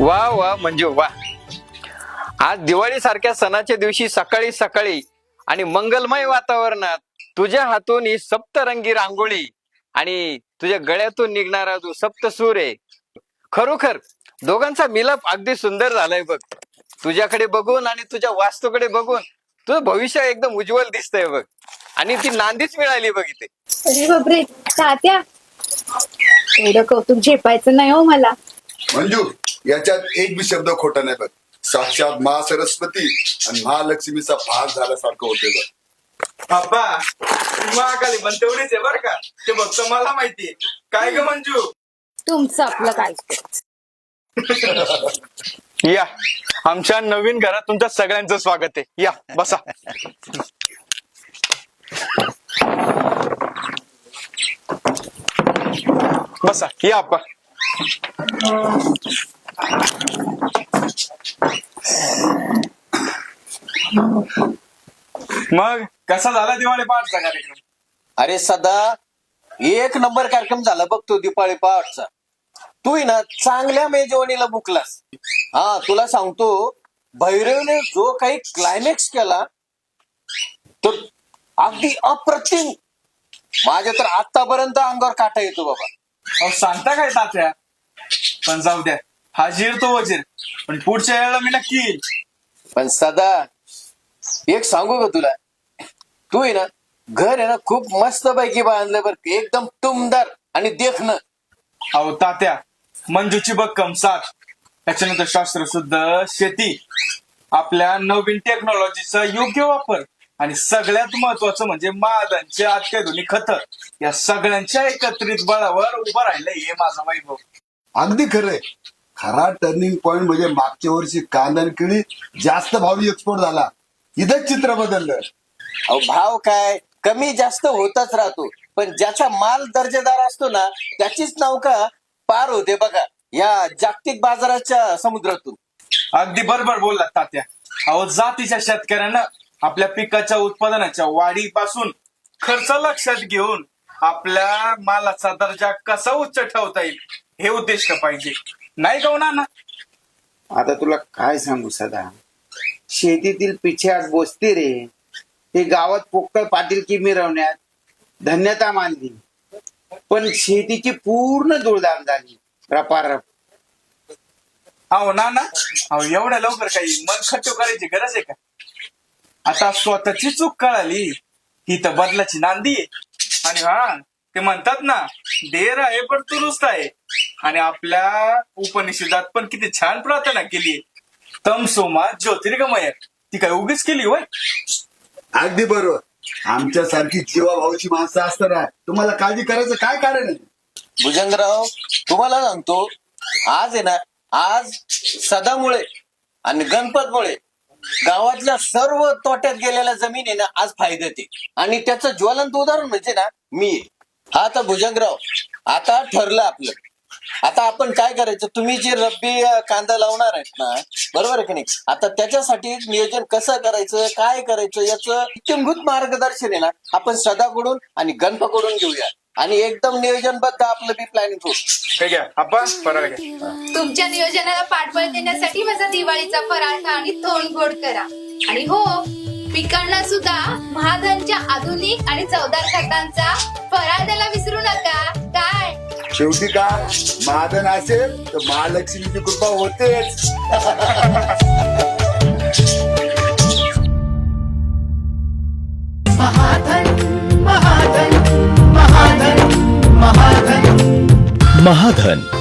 वा वा म्हणजे वा. आज दिवाळी सारख्या सणाच्या दिवशी सकाळी सकाळी आणि मंगलमय वातावरणात तुझ्या हातून ही सप्तरंगी रांगोळी आणि तुझ्या गळ्यातून निघणारा जो सप्तसूर आहे खरोखर दोघांचा मिलाप अगदी सुंदर झालाय बघ. तुझ्याकडे बघून आणि तुझ्या वास्तूकडे बघून तुझं भविष्य एकदम उज्ज्वल दिसतंय बघ. आणि ती नांदीच मिळाली बघ इथे. अरे बापरे तात्या. एवढं कौतुक झेपायचं नाही हो मला. मंजू याच्यात एक बी शब्द खोटा नाही बघ साक्षात महा सरस्वती आणि महालक्ष्मीचा भाग झाल्यासारखं होते बघ. बाबा महाकाली पण तेवढीच आहे बरं का. ते फक्त मला माहितीये काय ग मंजू? तुमचं आपलं काय? या. आमच्या नवीन घरात तुमच्या सगळ्यांचं स्वागत आहे. या बसा. बसा. या आपण मग कसा झाला दिवाळी पहाटचा कार्यक्रम अरे सदा एक नंबर कार्यक्रम झाला बघ तो दिपाळी पहाटचा तू ही ना चांगल्या मेजवानीला बुकलास हा तुला सांगतो भैरवने जो काही क्लायमॅक्स केला तो अगदी अप्रतिम. माझ्या तर आतापर्यंत अंगावर काटा येतो बाबा. अहो सांगता काय तात्या? पण जाऊ द्या. हा जीर तो वजीर. पण पुढच्या वेळेला मी नक्की येईल पण सदा एक सांगू का तुला? तू आहे ना घर आहे ना खूप मस्त पैकी बांधलं बरं एकदम टुमदार आणि देखणं. अहो तात्या मंजूची बक्कम साथ. त्याच्यानंतर शास्त्रशुद्ध शेती. आपल्या नवीन टेक्नॉलॉजीचा योग्य वापर. आणि सगळ्यात महत्वाचं म्हणजे मादांचे अत्याधुनिक खत. या सगळ्यांच्या एकत्रित बळावर उभं राहिलं हे माझा वैभव. अगदी खरंय. खरा टर्निंग पॉइंट म्हणजे मागच्या वर्षी कांदा आणि केळी जास्त भावी एक्सपोर्ट झाला. इथंच चित्र बदललं. अहो भाव काय? कमी जास्त होतच राहतो. पण ज्याचा माल दर्जेदार असतो ना त्याचीच नौका पार होते बघा या जागतिक बाजाराच्या समुद्रातून. अगदी बरोबर बोललात तात्या. अहो जातीच्या शेतकऱ्यानं आपल्या पिकाच्या उत्पादनाच्या वाढीपासून खर्च लक्षात घेऊन आपल्या मालाचा दर्जा कसा उच्च ठेवता येईल हे उद्दिष्ट पाहिजे. नाही का हो ना आता तुला काय सांगू सदा? शेतीतील पिछ्यात आज रे. हे गावात पोक्कळ पाटील की मिरवण्यात धन्यता मानली. पण शेतीची पूर्ण दुळदाम झाली. रपारप. अहो ना ना. अहो एवढ्या लवकर काही मन खट्टू करायची गरज आहे का? आता स्वतःची चूक कळाली. ही तर बदलाची नांदी आहे. आणि हा ते म्हणतात ना देर आहे पण दुरुस्त आहे. आणि आपल्या उपनिषदात पण किती छान प्रार्थना केली तम सोमा ज्योतिर्गमय. ती काय उगीच केली होय? अगदी बरोबर. आमच्यासारखी जीवाभाऊची माणसं असताना तुम्हाला काळजी करायचं काय कारण आहे? भुजंगराव तुम्हाला सांगतो आज आहे ना आज सदामुळे आणि गणपतमुळे गावातल्या सर्व तोट्यात गेलेल्या जमीन आहे ना आज फायद्यात आहे आणि त्याचं ज्वलंत उदाहरण म्हणजे ना मी आहे. हा आता भुजंगराव आता ठरलं आपलं. आता आपण काय करायचं? तुम्ही जे रब्बी कांदा लावणार आहेत ना बरोबर आहे की नाही? आता त्याच्यासाठी नियोजन कसं करायचं? काय करायचं? याचं इत्यंभूत मार्गदर्शन आहे ना आपण सदाकडून आणि गणपकडून घेऊया. आणि एकदम नियोजनबद्ध आपलं बी प्लॅनिंग हे घ्या. फराळ घ्या. तुमच्या नियोजनाला पाठबळ देण्यासाठी माझा दिवाळीचा फराळ खा आणि थोडी गोड करा. आणि हो पिकांना सुद्धा महाधनच्या आधुनिक आणि चवदार खतांचा फराळ द्यायला विसरू नका. शेवटी का महादन असेल तर महालक्ष्मीची कृपा होतेच. महाधन.